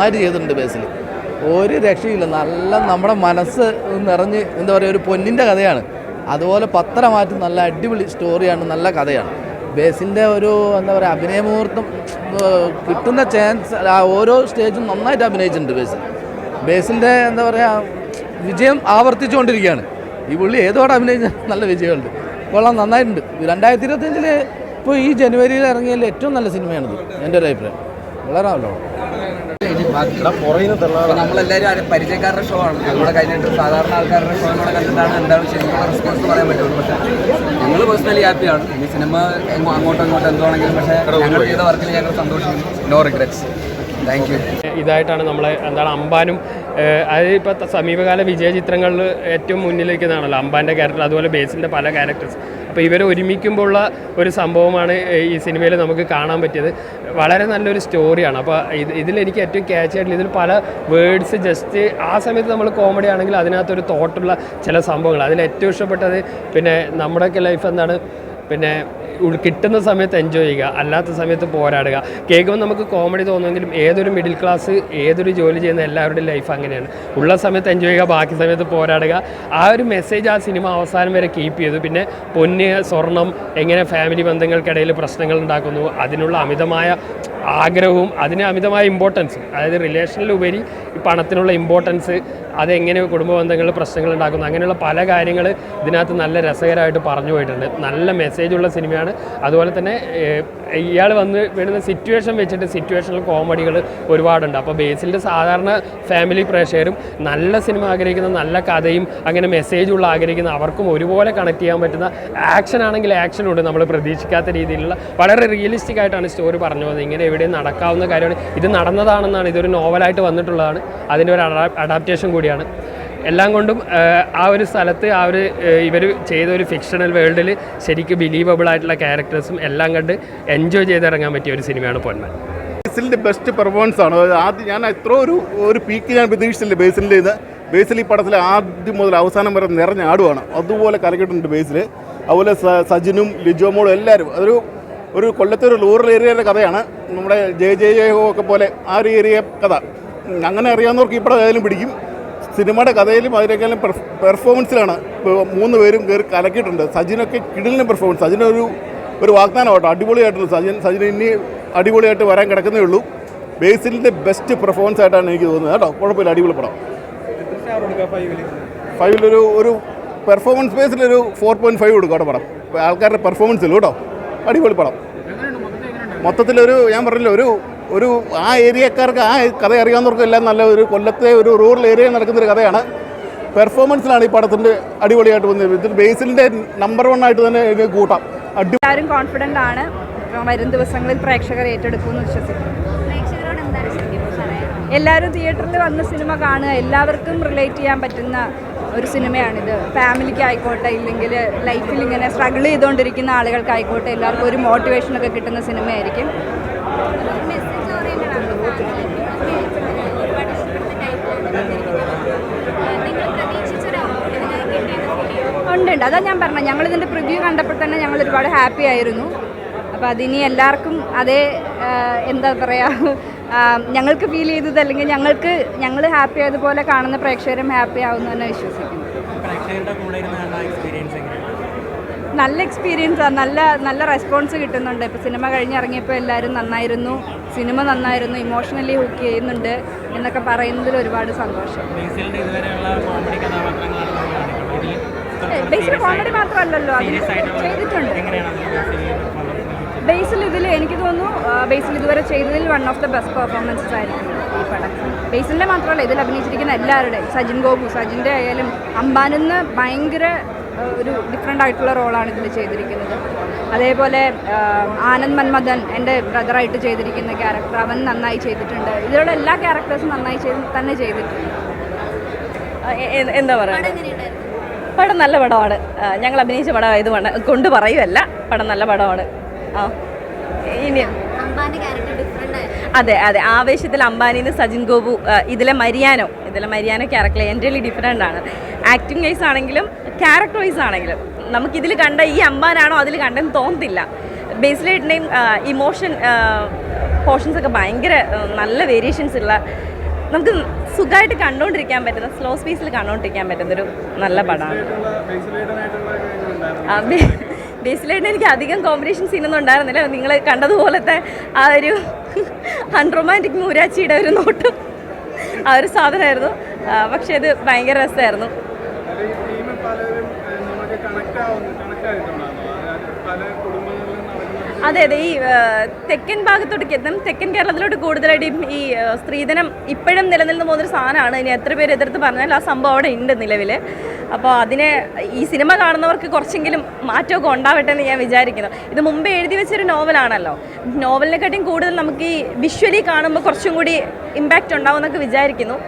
നന്നായിട്ട് ചെയ്തിട്ടുണ്ട് ബേസിൽ ഒരു രക്ഷയില്ല നല്ല നമ്മുടെ മനസ്സ് നിറഞ്ഞ് എന്താ പറയുക ഒരു പൊന്നിന്റെ കഥയാണ്. അതുപോലെ പത്രമായിട്ട് നല്ല അടിപൊളി സ്റ്റോറിയാണ് നല്ല കഥയാണ്. ബേസിന്റെ ഒരു എന്താ പറയുക അഭിനയ മുഹൂർത്തം കിട്ടുന്ന ചാൻസ് ഓരോ സ്റ്റേജും നന്നായിട്ട് അഭിനയിച്ചിട്ടുണ്ട് ബേസിൽ ബേസിന്റെ എന്താ പറയുക വിജയം ആവർത്തിച്ചുകൊണ്ടിരിക്കുകയാണ്. ഈ പുള്ളി ഏതോടെ അഭിനയിച്ച നല്ല വിജയമുണ്ട്. കൊള്ളാം നന്നായിട്ടുണ്ട്. രണ്ടായിരത്തി ഇരുപത്തഞ്ചിൽ ഇപ്പോൾ ഈ ജനുവരിയിൽ ഇറങ്ങിയതിൽ ഏറ്റവും നല്ല സിനിമയാണിത്. എന്റെ ഒരു അഭിപ്രായം. വളരെ നല്ലോണം നമ്മളെല്ലാവരും പരിചയക്കാരുടെ ഷോ ആണ് നമ്മുടെ കഴിഞ്ഞിട്ട് സാധാരണ ആൾക്കാരുടെ ഷോ കൂടെ കണ്ടിട്ടാണ് എന്താണ് ശരിക്കുള്ള റെസ്പോൺസ് പറയാൻ പറ്റുള്ളൂ. പക്ഷേ ഞങ്ങൾ പേഴ്സണലി ഹാപ്പിയാണ് ഈ സിനിമ അങ്ങോട്ടും ഇങ്ങോട്ടും എന്തുവാണെങ്കിലും പക്ഷേ ഞങ്ങൾ ചെയ്ത വർക്കിൽ ഞങ്ങൾ സന്തോഷിക്കുന്നു. നോ റിഗ്രറ്റ്സ് താങ്ക് യു ഇതായിട്ടാണ് നമ്മളെ എന്താണ് അമ്പാനും അത് ഇപ്പൊ സമീപകാല വിജയ ചിത്രങ്ങളിൽ ഏറ്റവും മുന്നിലേക്കുന്നതാണല്ലോ അമ്പാന്റെ ക്യാരക്ടർ അതുപോലെ ബേസിന്റെ പല ക്യാരക്ടേഴ്സ് അപ്പോൾ ഇവരെ ഒരുമിക്കുമ്പോഴുള്ള ഒരു സംഭവമാണ് ഈ സിനിമയിൽ നമുക്ക് കാണാൻ പറ്റിയത്. വളരെ നല്ലൊരു സ്റ്റോറിയാണ് അപ്പോൾ ഇത് ഇതിൽ എനിക്ക് ഏറ്റവും ക്യാച്ച് ആയിട്ടുള്ള ഇതിൽ പല വേർഡ്സ് ജസ്റ്റ് ആ സമയത്ത് നമ്മൾ കോമഡി ആണെങ്കിൽ അതിനകത്തൊരു തോട്ടുള്ള ചില സംഭവങ്ങൾ. അതിൽ ഏറ്റവും ഇഷ്ടപ്പെട്ടത് പിന്നെ നമ്മുടെയൊക്കെ ലൈഫ് എന്താണ്? പിന്നെ കിട്ടുന്ന സമയത്ത് എൻജോയ് ചെയ്യുക അല്ലാത്ത സമയത്ത് പോരാടുക. കേൾക്കുമ്പോൾ നമുക്ക് കോമഡി തോന്നുമെങ്കിലും ഏതൊരു മിഡിൽ ക്ലാസ് ഏതൊരു ജോലി ചെയ്യുന്ന എല്ലാവരുടെയും ലൈഫ് അങ്ങനെയാണ്. ഉള്ള സമയത്ത് എൻജോയ് ചെയ്യുക ബാക്കി സമയത്ത് പോരാടുക. ആ ഒരു മെസ്സേജ് ആ സിനിമ അവസാനം വരെ കീപ്പ് ചെയ്തു. പിന്നെ പൊന്ന് സ്വർണം എങ്ങനെ ഫാമിലി ബന്ധങ്ങൾക്കിടയിൽ പ്രശ്നങ്ങൾ ഉണ്ടാക്കുന്നു അതിനുള്ള അമിതമായ ആഗ്രഹവും അതിന് അമിതമായ ഇമ്പോർട്ടൻസും അതായത് റിലേഷനിലുപരി പണത്തിനുള്ള ഇമ്പോർട്ടൻസ് അതെങ്ങനെ കുടുംബ ബന്ധങ്ങളിൽ പ്രശ്നങ്ങൾ ഉണ്ടാക്കുന്നു അങ്ങനെയുള്ള പല കാര്യങ്ങൾ ഇതിനകത്ത് നല്ല രസകരമായിട്ട് പറഞ്ഞു പോയിട്ടുണ്ട്. നല്ല മെസ്സേജുള്ള സിനിമയാണ് അതുപോലെ തന്നെ ഇയാൾ വന്ന് വരുന്ന സിറ്റുവേഷൻ വെച്ചിട്ട് സിറ്റുവേഷണൽ കോമഡികൾ ഒരുപാടുണ്ട്. അപ്പോൾ ബേസിലിന്റെ സാധാരണ ഫാമിലി പ്രേക്ഷകരും നല്ല സിനിമ ആഗ്രഹിക്കുന്ന നല്ല കഥയും അങ്ങനെ മെസ്സേജുള്ള ആഗ്രഹിക്കുന്ന അവർക്കും ഒരുപോലെ കണക്ട് ചെയ്യാൻ പറ്റുന്ന ആക്ഷൻ ആണെങ്കിൽ ആക്ഷൻ ഉണ്ട്. നമ്മൾ പ്രതീക്ഷിക്കാത്ത രീതിയിലുള്ള വളരെ റിയലിസ്റ്റിക് ആയിട്ടാണ് സ്റ്റോറി പറഞ്ഞു പോകുന്നത്. ഇങ്ങനെ എവിടെയും നടക്കാവുന്ന കാര്യമാണ്. ഇത് നടന്നതാണെന്നാണ് ഇതൊരു നോവലായിട്ട് വന്നിട്ടുള്ളതാണ്. അതിന്റെ ഒരു അഡാപ്റ്റേഷൻ കൂടിയാണ്. എല്ലാം കൊണ്ടും ആ ഒരു സ്ഥലത്ത് ആ ഒരു ഇവർ ചെയ്ത ഒരു ഫിക്ഷണൽ വേൾഡിൽ ശരിക്കും ബിലീവബിൾ ആയിട്ടുള്ള ക്യാരക്ടേഴ്സും എല്ലാം കണ്ട് എൻജോയ് ചെയ്തിറങ്ങാൻ പറ്റിയ ഒരു സിനിമയാണ് പൊന്മൻ ബേസിലിന്റെ ബെസ്റ്റ് പെർഫോമൻസ് ആണ്. ആദ്യം ഞാൻ എത്ര ഒരു ഒരു പീക്ക് ഞാൻ പ്രതീക്ഷിച്ചില്ല ബേസിലിന്റെ ഇത്. ബേസിൽ ഈ പടത്തിൽ ആദ്യം മുതൽ അവസാനം വരെ നിറഞ്ഞാടുവാണ് അതുപോലെ കലക്കിട്ടുണ്ട് ബേസിൽ അതുപോലെ സജിനും ലിജോമോളും എല്ലാവരും. അതൊരു ഒരു കൊല്ലത്തെ ഒരു റൂറൽ ഏരിയയുടെ കഥയാണ്. നമ്മുടെ ജയ ജയ ഒക്കെ പോലെ ആ ഒരു ഏരിയ കഥ. അങ്ങനെ അറിയാവുന്നവർക്ക് ഈ പടം ഏതായാലും പിടിക്കും. സിനിമയുടെ കഥയിലും അതിനേക്കാളും പെർഫോമൻസിലാണ് മൂന്ന് പേരും കയറി കലക്കിയിട്ടുണ്ട്. സജിനൊക്കെ കിടിലിന് പെർഫോമൻസ് സജിനൊരു ഒരു വാഗ്ദാനം കേട്ടോ അടിപൊളിയായിട്ടുണ്ട് സജിൻ. സജിൻ ഇനി അടിപൊളിയായിട്ട് വരാൻ കിടക്കുന്നേ ഉള്ളൂ. ബേസിലിന്റെ ബെസ്റ്റ് പെർഫോമൻസ് ആയിട്ടാണ് എനിക്ക് തോന്നുന്നത് കേട്ടോ. കുഴപ്പമില്ല അടിപൊളി പടം. ഫൈവിലൊരു ഒരു പെർഫോമൻസ് ബേസിലൊരു ഫോർ പോയിന്റ് ഫൈവ് കൊടുക്കും കേട്ടോ പടം. ആൾക്കാരുടെ പെർഫോമൻസിൽ കേട്ടോ. അടിപൊളി പടം. മൊത്തത്തിലൊരു ഞാൻ പറഞ്ഞില്ല ഒരു ഒരു ആ ഏരിയക്കാർക്ക് ആ കഥ അറിയാവുന്നവർക്കും എല്ലാം നല്ല ഒരു കൊല്ലത്തെ ഒരു റൂറൽ ഏരിയയിൽ നടക്കുന്നൊരു കഥയാണ്. പെർഫോമൻസിലാണ് ഈ പടത്തിന്റെ അടിപൊളിയായിട്ട് വന്നത് ഇതിൽ ബേസിലിന്റെ നമ്പർ വൺ ആയിട്ട് തന്നെ ഇത് കൂട്ടാം. എല്ലാവരും കോൺഫിഡന്റ് ആണ്. വരും ദിവസങ്ങളിൽ പ്രേക്ഷകർ ഏറ്റെടുക്കുമെന്ന് വിശ്വസിക്കുന്നു. പ്രേക്ഷകരോട് എന്താണ് ശരിക്കും എല്ലാവരും തിയേറ്ററിൽ വന്ന് സിനിമ കാണുക എല്ലാവർക്കും റിലേറ്റ് ചെയ്യാൻ പറ്റുന്ന ഒരു സിനിമയാണിത്. ഫാമിലിക്ക് ആയിക്കോട്ടെ ഇല്ലെങ്കിൽ ലൈഫിൽ ഇങ്ങനെ സ്ട്രഗിൾ ചെയ്തുകൊണ്ടിരിക്കുന്ന ആളുകൾക്കായിക്കോട്ടെ എല്ലാവർക്കും ഒരു മോട്ടിവേഷനൊക്കെ കിട്ടുന്ന സിനിമയായിരിക്കും. ഉണ്ട് ഉണ്ട് അതാ ഞാൻ പറഞ്ഞത്. ഞങ്ങൾ ഇതിന്റെ പ്രിവ്യൂ കണ്ടപ്പോൾ തന്നെ ഞങ്ങൾ ഒരുപാട് ഹാപ്പി ആയിരുന്നു. അപ്പോൾ അതിനി എല്ലാവർക്കും അതേ എന്താ പറയുക ഞങ്ങൾക്ക് ഫീൽ ചെയ്തത് അല്ലെങ്കിൽ ഞങ്ങൾക്ക് ഞങ്ങൾ ഹാപ്പി ആയതുപോലെ കാണുന്ന പ്രേക്ഷകരും ഹാപ്പി ആവുമെന്ന് തന്നെ വിശ്വസിക്കുന്നു. നല്ല എക്സ്പീരിയൻസ് ആണ് നല്ല നല്ല റെസ്പോൺസ് കിട്ടുന്നുണ്ട്. ഇപ്പോൾ സിനിമ കഴിഞ്ഞിറങ്ങിയപ്പോൾ എല്ലാവരും നന്നായിരുന്നു സിനിമ നന്നായിരുന്നു ഇമോഷണലി ഹുക്ക് ചെയ്യുന്നുണ്ട് എന്നൊക്കെ പറയുന്നതിൽ ഒരുപാട് സന്തോഷം. ബേസിൽ കോമഡി മാത്രമല്ലല്ലോ അതിന് ചെയ്തിട്ടുണ്ട് ബേസിൽ ഇതിൽ എനിക്ക് തോന്നുന്നു ആ, ബേസിൽ ഇതുവരെ ചെയ്തതിൽ one of the best performances ആയിരിക്കും ഈ പടം. ബേസിലിന്റെ മാത്രമല്ല ഇതിൽ അഭിനയിച്ചിരിക്കുന്ന എല്ലാവരുടെയും സജിൻ ഗോപു സജിന്റെ ആയാലും അംബാനിന്ന് ഭയങ്കര ഒരു ഡിഫറെന്റ് ആയിട്ടുള്ള റോളാണ് ഇതിൽ ചെയ്തിരിക്കുന്നത്. അതേപോലെ ആനന്ദ് മന്മദൻ എന്റെ ബ്രദറായിട്ട് ചെയ്തിരിക്കുന്ന ക്യാരക്ടർ അവൻ നന്നായി ചെയ്തിട്ടുണ്ട്. ഇതിലുള്ള എല്ലാ ക്യാരക്ടേഴ്സും നന്നായി ചെയ്ത് തന്നെ ചെയ്തിട്ടുണ്ട്. എന്താ പറയുക പടം നല്ല പടമാണ്. ഞങ്ങൾ അഭിനയിച്ച പടം ഇത് കൊണ്ട് പറയുമല്ല പടം നല്ല പടമാണ്. ആ ഇനി അതെ അതെ. ആവേശത്തിൽ അംബാനിന്ന് സജിൻ ഗോപു ഇതിലെ മരിയാനോ ഇതിലെ മരിയാനോ ക്യാരക്ടർ എന്റെലി ഡിഫറെന്റ് ആണ്. ആക്ടിങ് വൈസ് ആണെങ്കിലും ക്യാരക്ടർ വൈസ് ആണെങ്കിലും നമുക്കിതിൽ കണ്ട ഈ അമ്പാനാണോ അതിൽ കണ്ടെന്ന് തോന്നത്തില്ല. ബേസിലേട്ടിന്റെയും ഇമോഷൻ പോർഷൻസ് ഒക്കെ ഭയങ്കര നല്ല വേരിയേഷൻസ് ഉള്ള നമുക്ക് സുഖമായിട്ട് കണ്ടുകൊണ്ടിരിക്കാൻ പറ്റുന്ന സ്ലോ സ്പേസിൽ കണ്ടുകൊണ്ടിരിക്കാൻ പറ്റുന്നൊരു നല്ല പടമാണ് ബേസിലായിട്ട് എനിക്ക് അധികം കോമ്പറ്റീഷൻ സീനൊന്നും ഉണ്ടായിരുന്നില്ല. നിങ്ങൾ കണ്ടതുപോലത്തെ ആ ഒരു അൺറൊമാന്റിക് മൂരാച്ചിയുടെ ഒരു നോട്ടം ആ ഒരു സാധനമായിരുന്നു. പക്ഷേ ഇത് ഭയങ്കര രസമായിരുന്നു. അതെ അതെ ഈ തെക്കൻ ഭാഗത്തോട്ട് എത്തും തെക്കൻ കേരളത്തിലോട്ട് കൂടുതലായിട്ടും ഈ സ്ത്രീധനം ഇപ്പോഴും നിലനിന്ന് പോകുന്നൊരു സാധനമാണ്. ഇനി എത്ര പേര് എതിർത്ത് പറഞ്ഞാൽ ആ സംഭവം അവിടെ ഉണ്ട് നിലവിൽ അപ്പോൾ അതിനെ ഈ സിനിമ കാണുന്നവർക്ക് കുറച്ചെങ്കിലും മാറ്റമൊക്കെ ഉണ്ടാവട്ടെ എന്ന് ഞാൻ വിചാരിക്കുന്നു. ഇത് മുമ്പേ എഴുതി വെച്ചൊരു നോവലാണല്ലോ. നോവലിനെക്കാട്ടിയും കൂടുതൽ നമുക്ക് ഈ വിഷ്വലി കാണുമ്പോൾ കുറച്ചും കൂടി ഇമ്പാക്റ്റ് ഉണ്ടാവും എന്നൊക്കെ വിചാരിക്കുന്നു.